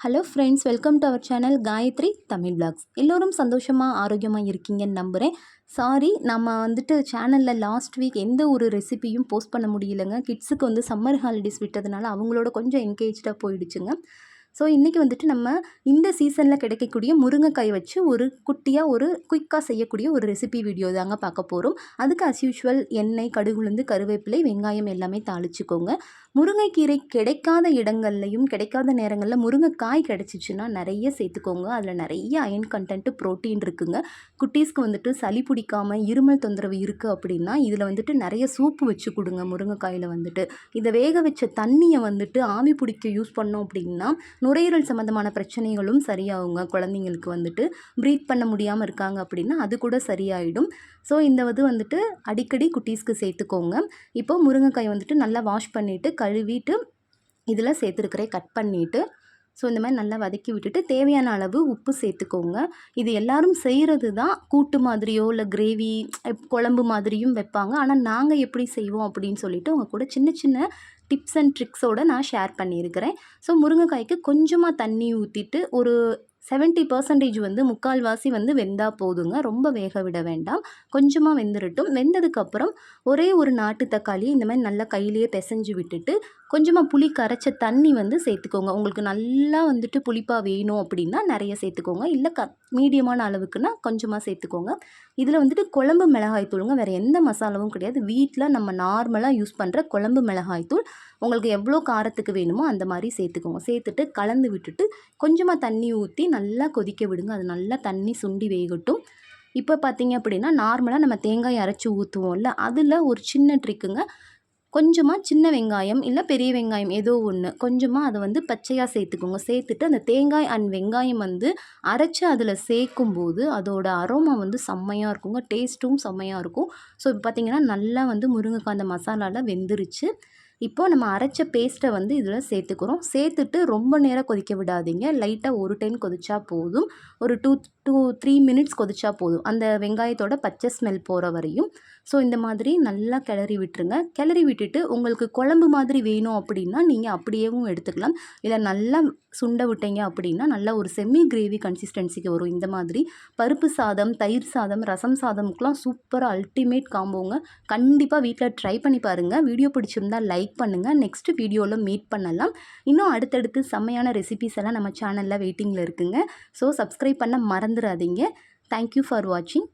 Hello friends welcome to our channel Gayathri Tamil blogs எல்லோரும் சந்தோஷமாக ஆரோக்கியமாக இருக்கீங்கன்னு நம்புகிறேன் சாரி நம்ம வந்துட்டு சேனலில் லாஸ்ட் வீக் எந்த ஒரு ரெசிபியும் போஸ்ட் பண்ண முடியலைங்க. கிட்ஸுக்கு வந்து சம்மர் ஹாலிடேஸ் விட்டதுனால அவங்களோட கொஞ்சம் என்கேஜாக போயிடுச்சுங்க. ஸோ இன்றைக்கி வந்துட்டு நம்ம இந்த சீசனில் கிடைக்கக்கூடிய முருங்கைக்காய் வச்சு ஒரு குட்டியாக ஒரு குயிக்காக செய்யக்கூடிய ஒரு ரெசிபி வீடியோ தாங்க பார்க்க போகிறோம் அதுக்கு அஸ் யூஷுவல் எண்ணெய் கடுகுலுந்து கருவேப்பிலை வெங்காயம் எல்லாமே தாளிச்சுக்கோங்க. முருங்கைக்கீரை கிடைக்காத இடங்கள்லையும் கிடைக்காத நேரங்களில் முருங்கைக்காய் கிடச்சிச்சின்னா நிறைய சேர்த்துக்கோங்க. அதில் நிறைய அயன் கண்டென்ட்டு ப்ரோட்டீன் இருக்குங்க. குட்டீஸ்க்கு வந்துட்டு சளி பிடிக்காமல் இருமல் தொந்தரவு இருக்குது அப்படின்னா இதில் வந்துட்டு நிறைய சூப்பு வச்சு கொடுங்க முருங்கைக்காயில் வந்துட்டு. இதை வேக வச்ச தண்ணியை வந்துட்டு ஆவி பிடிக்க யூஸ் பண்ணோம் அப்படின்னா நுரையீரல் சம்மந்தமான பிரச்சனைகளும் சரியாகுங்க. குழந்தைங்களுக்கு வந்துட்டு ப்ரீத் பண்ண முடியாமல் இருக்காங்க அப்படின்னா அது கூட சரியாயிடும். ஸோ இந்த இது வந்துட்டு அடிக்கடி குட்டீஸ்க்கு சேர்த்துக்கோங்க. இப்போ முருங்கைக்காய் வந்துட்டு நல்லா வாஷ் பண்ணிவிட்டு கழுவிட்டு இதில் சேர்த்துருக்குறேன். கட் பண்ணிவிட்டு ஸோ இந்த மாதிரி நல்லா வதக்கி விட்டுட்டு தேவையான அளவு உப்பு சேர்த்துக்கோங்க. இது எல்லாரும் செய்கிறது தான் கூட்டு மாதிரியோ இல்லை கிரேவி குழம்பு மாதிரியும் வைப்பாங்க. ஆனால் நாங்கள் எப்படி செய்வோம் அப்படின்னு சொல்லிட்டு உங்கள் கூட சின்ன சின்ன டிப்ஸ் அண்ட் ட்ரிக்ஸோடு நான் ஷேர் பண்ணியிருக்கிறேன். ஸோ முருங்கைக்காய்க்கு கொஞ்சமாக தண்ணி ஊற்றிட்டு ஒரு செவன்ட்டி பர்சன்டேஜ் வந்து முக்கால்வாசி வந்து வெந்தால் போதுங்க. ரொம்ப வேக விட வேண்டாம். கொஞ்சமாக வெந்துடட்டும் வெந்ததுக்கப்புறம் ஒரே ஒரு நாட்டு தக்காளி இந்த மாதிரி நல்லா கையிலேயே பிசைஞ்சு விட்டுட்டு கொஞ்சமாக புளி கரைச்ச தண்ணி வந்து சேர்த்துக்கோங்க. உங்களுக்கு நல்லா வந்துட்டு புளிப்பாக வேணும் அப்படின்னா நிறைய சேர்த்துக்கோங்க. இல்லை க மீடியமான அளவுக்குன்னா கொஞ்சமாக சேர்த்துக்கோங்க. இதில் வந்துட்டு குழம்பு மிளகாய் தூளுங்க. வேறு எந்த மசாலாவும் கிடையாது. வீட்டில் நம்ம நார்மலாக யூஸ் பண்ணுற குழம்பு மிளகாய் தூள். உங்களுக்கு எவ்வளோ காரத்துக்கு வேணுமோ அந்த மாதிரி சேர்த்துக்கோங்க. சேர்த்துட்டு கலந்து விட்டுட்டு கொஞ்சமாக தண்ணி ஊற்றி நல்லா கொதிக்க விடுங்க. அது நல்லா தண்ணி சுண்டி வேகட்டும். இப்போ பார்த்தீங்க அப்படின்னா நார்மலாக நம்ம தேங்காய் அரைச்சி ஊற்றுவோம்ல அதில் ஒரு சின்ன ட்ரிக்குங்க கொஞ்சமாக சின்ன வெங்காயம் இல்லை பெரிய வெங்காயம் ஏதோ ஒன்று கொஞ்சமாக அதை வந்து பச்சையாக சேர்த்துக்கோங்க. சேர்த்துட்டு அந்த தேங்காய் அண்ட் வெங்காயம் வந்து அரைச்சி அதில் சேர்க்கும்போது அதோட அரோமா வந்து செம்மையாக இருக்குங்க. டேஸ்ட்டும் செம்மையாக இருக்கும். ஸோ இப்போ பார்த்திங்கன்னா நல்லா வந்து முருங்கைக்காய் அந்த மசாலாவில் வெந்துருச்சு. இப்போது நம்ம அரைச்ச பேஸ்ட்டை வந்து இதில் சேர்த்துக்கிறோம். சேர்த்துட்டு ரொம்ப நேரம் கொதிக்க விடாதீங்க. லைட்டாக ஒரு டைம் கொதிச்சா போதும். ஒரு டூ டூ த்ரீ மினிட்ஸ் கொதிச்சா போதும். அந்த வெங்காயத்தோட பச்சை ஸ்மெல் போகிற வரையும். ஸோ இந்த மாதிரி நல்லா கிளறி விட்டுருங்க. கிளறி விட்டுட்டு உங்களுக்கு குழம்பு மாதிரி வேணும் அப்படின்னா நீங்கள் அப்படியேவும் எடுத்துக்கலாம். இல்லை நல்லா சுண்ட விட்டீங்க அப்படின்னா நல்லா ஒரு செமி கிரேவி கன்சிஸ்டன்சிக்கு வரும். இந்த மாதிரி பருப்பு சாதம் தயிர் சாதம் ரசம் சாதமுக்கெலாம் சூப்பராக அல்டிமேட் காம்போங்க கண்டிப்பாக வீட்டில் ட்ரை பண்ணி பாருங்கள் வீடியோ பிடிச்சிருந்தால் லைக் பண்ணுங்கள் நெக்ஸ்ட் வீடியோவில் மீட் பண்ணலாம். இன்னும் அடுத்தடுத்து செம்மையான ரெசிபிஸ் எல்லாம் நம்ம சேனலில் வெயிட்டிங்கில் இருக்குங்க. ஸோ சப்ஸ்கிரைப் பண்ண மறந்து மறந்துடாதீங்க தேங்க்யூ ஃபார் வாட்சிங்